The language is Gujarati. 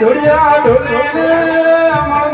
ઢોળિયા ઢોળિયા